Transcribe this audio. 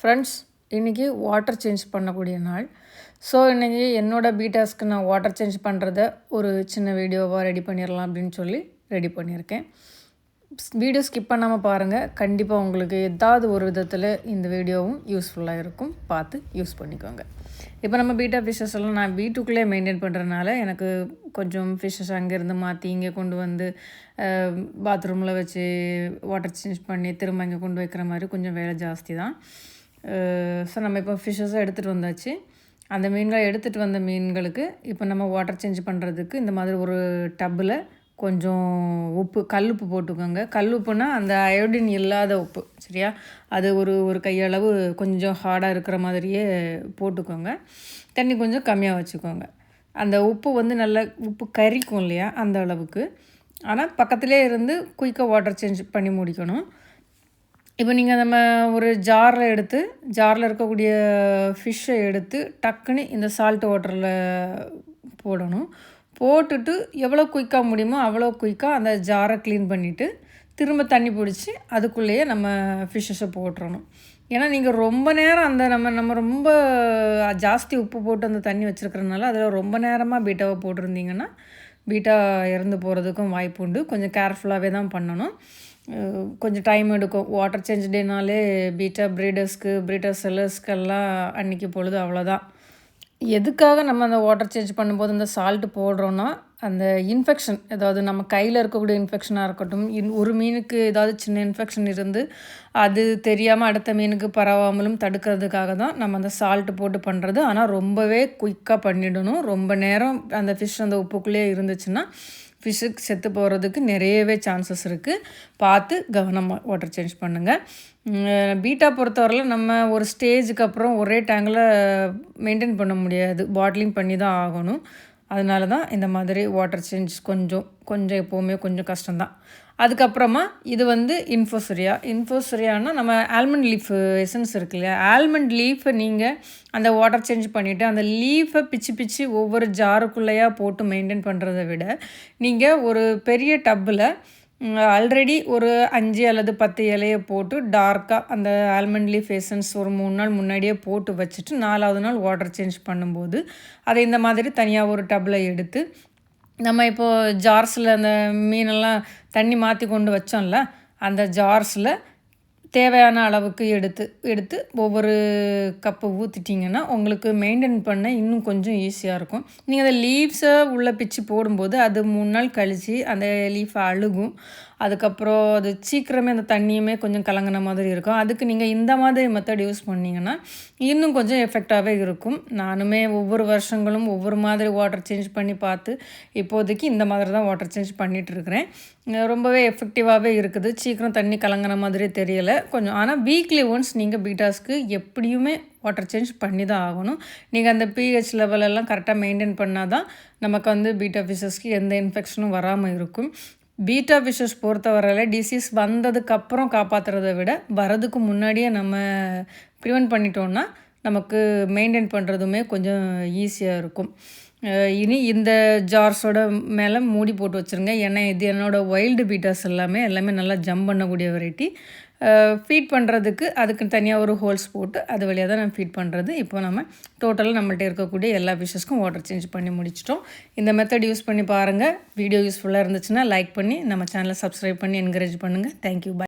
Friends இன்றைக்கி water change பண்ணக்கூடிய நாள். ஸோ இன்றைக்கி என்னோடய பீட்டாஸ்க்கு நான் வாட்டர் சேஞ்ச் பண்ணுறத ஒரு சின்ன வீடியோவாக ரெடி பண்ணிடலாம் அப்படின்னு சொல்லி ரெடி பண்ணியிருக்கேன் வீடியோ ஸ்கிப் பண்ணாமல் பாருங்கள் கண்டிப்பாக உங்களுக்கு ஏதாவது ஒரு விதத்தில் இந்த வீடியோவும் யூஸ்ஃபுல்லாக இருக்கும். பார்த்து யூஸ் பண்ணிக்கோங்க. இப்போ நம்ம பீட்டா ஃபிஷஸ் எல்லாம் நான் வீட்டுக்குள்ளே மெயின்டைன் பண்ணுறதுனால எனக்கு கொஞ்சம் ஃபிஷஸ் அங்கேருந்து மாற்றி இங்கே கொண்டு வந்து பாத்ரூமில் வச்சு வாட்டர் சேஞ்ச் பண்ணி திரும்ப இங்கே கொண்டு வைக்கிற மாதிரி கொஞ்சம் வேலை ஜாஸ்தி தான். ஸோ நம்ம இப்போ ஃபிஷ்ஷஸாக எடுத்துகிட்டு வந்தாச்சு. அந்த மீன்களை எடுத்துகிட்டு வந்த மீன்களுக்கு இப்போ நம்ம வாட்டர் சேஞ்ச் பண்ணுறதுக்கு இந்த மாதிரி ஒரு டப்பில் கொஞ்சம் உப்பு கல் உப்பு போட்டுக்கோங்க. கல் உப்புனா அந்த அயோடின் இல்லாத உப்பு சரியா? அது ஒரு ஒரு கையளவு கொஞ்சம் ஹார்டாக இருக்கிற மாதிரியே போட்டுக்கோங்க. தண்ணி கொஞ்சம் கம்மியாக வச்சுக்கோங்க. அந்த உப்பு வந்து நல்லா உப்பு கறிக்கும் இல்லையா? அந்த அளவுக்கு. ஆனால் பக்கத்துலேயே இருந்து குயிக்காக வாட்டர் சேஞ்ச் பண்ணி முடிக்கணும். இப்போ நீங்கள் நம்ம ஒரு ஜாரில் எடுத்து ஜாரில் இருக்கக்கூடிய ஃபிஷ்ஷை எடுத்து டக்குன்னு இந்த சால்ட் வாட்டரில் போடணும். போட்டுட்டு எவ்வளோ குயிக்காக முடியுமோ அவ்வளோ குயிக்காக அந்த ஜாரை க்ளீன் பண்ணிவிட்டு திரும்ப தண்ணி பிடிச்சி அதுக்குள்ளேயே நம்ம ஃபிஷ்ஷஸை போட்டுறணும். ஏன்னா நீங்கள் ரொம்ப நேரம் அந்த நம்ம நம்ம ரொம்ப ஜாஸ்தி உப்பு போட்டு அந்த தண்ணி வச்சுருக்கிறதுனால அதில் ரொம்ப நேரமாக பீட்டாவை போட்டிருந்தீங்கன்னா பீட்டா இறந்து போகிறதுக்கும் வாய்ப்பு உண்டு கொஞ்சம் கேர்ஃபுல்லாகவே தான் பண்ணணும். கொஞ்சம் டைம் எடுக்கும். வாட்டர் சேஞ்ச் டேனாலே பீட்டா ப்ரீடர்ஸ்க்கு ப்ரீடர் செல்லர்ஸ்க்கெல்லாம் அன்றைக்கி பொழுது அவ்வளோதான் எதுக்காக நம்ம அந்த வாட்டர் சேஞ்ச் பண்ணும்போது அந்த சால்ட்டு போடுறோன்னா அந்த இன்ஃபெக்ஷன் ஏதாவது நம்ம கையில் இருக்கக்கூடிய இன்ஃபெக்ஷனாக இருக்கட்டும் இன் ஒரு மீனுக்கு ஏதாவது சின்ன இன்ஃபெக்ஷன் இருந்து அது தெரியாமல் அடுத்த மீனுக்கு பரவாமலும் தடுக்கிறதுக்காக தான் நம்ம அந்த சால்ட்டு போட்டு பண்ணுறது ஆனால் ரொம்பவே குயிக்காக பண்ணிடணும். ரொம்ப நேரம் அந்த ஃபிஷ் அந்த உப்புக்குள்ளேயே இருந்துச்சுன்னா ஃபிஷ்ஷுக்கு செத்து போகிறதுக்கு நிறையவே சான்சஸ் இருக்குது பார்த்து கவனமாக வாட்டர் சேஞ்ச் பண்ணுங்கள் பீட்டா பொறுத்தவரையில் நம்ம ஒரு ஸ்டேஜுக்கு அப்புறம் ஒரே டேங்கில் மெயின்டைன் பண்ண முடியாது. பாட்லிங் பண்ணி தான் ஆகணும். அதனால தான் இந்த மாதிரி வாட்டர் சேஞ்ச் கொஞ்சம் கொஞ்சம் எப்போவுமே கொஞ்சம் கஷ்டம்தான். அதுக்கப்புறமா இது வந்து இன்ஃபோசரியா இன்ஃபோசரியானா நம்ம ஆல்மண்ட் லீஃப் எசன்ஸ் இருக்கு இல்லையா ஆல்மண்ட் லீஃபை நீங்கள் அந்த வாட்டர் சேஞ்ச் பண்ணிவிட்டு அந்த லீஃபை பிச்சு பிச்சு ஒவ்வொரு ஜாருக்குள்ளேயா போட்டு மெயின்டைன் பண்ணுறதை விட நீங்கள் ஒரு பெரிய டப்பில் ஆல்ரெடி ஒரு அஞ்சு அல்லது பத்து இலையை போட்டு டார்க்காக அந்த ஆல்மண்ட் லீஃப் எசன்ஸ் ஒரு மூணு நாள் முன்னாடியே போட்டு வச்சுட்டு நாலாவது நாள் வாட்டர் சேஞ்ச் பண்ணும்போது அதை இந்த மாதிரி தனியாக ஒரு டப்பில் எடுத்து நம்ம இப்போது ஜார்ஸில் அந்த மீனெல்லாம் தண்ணி மாற்றி கொண்டு வச்சோம்ல அந்த ஜார்ஸில் தேவையான அளவுக்கு எடுத்து எடுத்து ஒவ்வொரு கப்பு ஊற்றிட்டிங்கன்னா உங்களுக்கு மெயின்டைன் பண்ண இன்னும் கொஞ்சம் ஈஸியாக இருக்கும். நீங்கள் அந்த லீவ்ஸை உள்ளே பிச்சு போடும்போது அது மூணு நாள் கழித்து அந்த லீஃபை அழுகும். அதுக்கப்புறம் அது சீக்கிரமே அந்த தண்ணியுமே கொஞ்சம் கலங்கின மாதிரி இருக்கும். அதுக்கு நீங்கள் இந்த மாதிரி மெத்தட் யூஸ் பண்ணிங்கன்னா இன்னும் கொஞ்சம் எஃபெக்டாகவே இருக்கும். நானுமே ஒவ்வொரு வருஷங்களும் ஒவ்வொரு மாதிரி வாட்டர் சேஞ்ச் பண்ணி பார்த்து இப்போதைக்கு இந்த மாதிரி தான் வாட்டர் சேஞ்ச் பண்ணிகிட்ருக்கிறேன் ரொம்பவே எஃபெக்டிவாகவே இருக்குது. சீக்கிரம் தண்ணி கலங்கின மாதிரி தெரியலை. கொஞ்சம் ஆனால் வீக்லி ஒன்ஸ் நீங்கள் பீட்டாஸ்க்கு எப்படியுமே வாட்டர் சேஞ்ச் பண்ணி தான் ஆகணும். நீங்கள் அந்த பிஹெச் லெவலெல்லாம் கரெக்டாக மெயின்டைன் பண்ணால் தான் நமக்கு வந்து பீட்டா ஃபிஷஸ்க்கு எந்த இன்ஃபெக்ஷனும் வராமல் இருக்கும். பீட்டா ஃபிஷஸ் பொறுத்தவரையில் டிசீஸ் வந்ததுக்கப்புறம் காப்பாற்றுறதை விட வரதுக்கு முன்னாடியே நம்ம ப்ரிவெண்ட் பண்ணிட்டோன்னா நமக்கு மெயின்டைன் பண்ணுறதுமே கொஞ்சம் ஈஸியாக இருக்கும். இனி இந்த ஜார்ஸோட மேலே மூடி போட்டு வச்சுருங்க. ஏன்னா இது என்னோடய வைல்டு பீட்டாஸ் எல்லாமே எல்லாமே நல்லா ஜம்ப் பண்ணக்கூடிய வெரைட்டி ஃபீட் பண்ணுறதுக்கு அதுக்கு தனியாக ஒரு ஹோல்ஸ் போட்டு அது வழியாக தான் நான் ஃபீட் பண்ணுறது இப்போ நம்ம டோட்டலாக நம்மள்கிட்ட இருக்கக்கூடிய எல்லா ஃபிஷஸ்க்கும் வாட்டர் சேஞ்ச் பண்ணி முடிச்சிட்டோம். இந்த மெத்தட் யூஸ் பண்ணி பாருங்கள் வீடியோ யூஸ்ஃபுல்லாக இருந்துச்சுன்னா லைக் பண்ணி நம்ம சேனலை சப்ஸ்கிரைப் பண்ணி என்கரேஜ் பண்ணுங்கள் தேங்க்யூ பாய்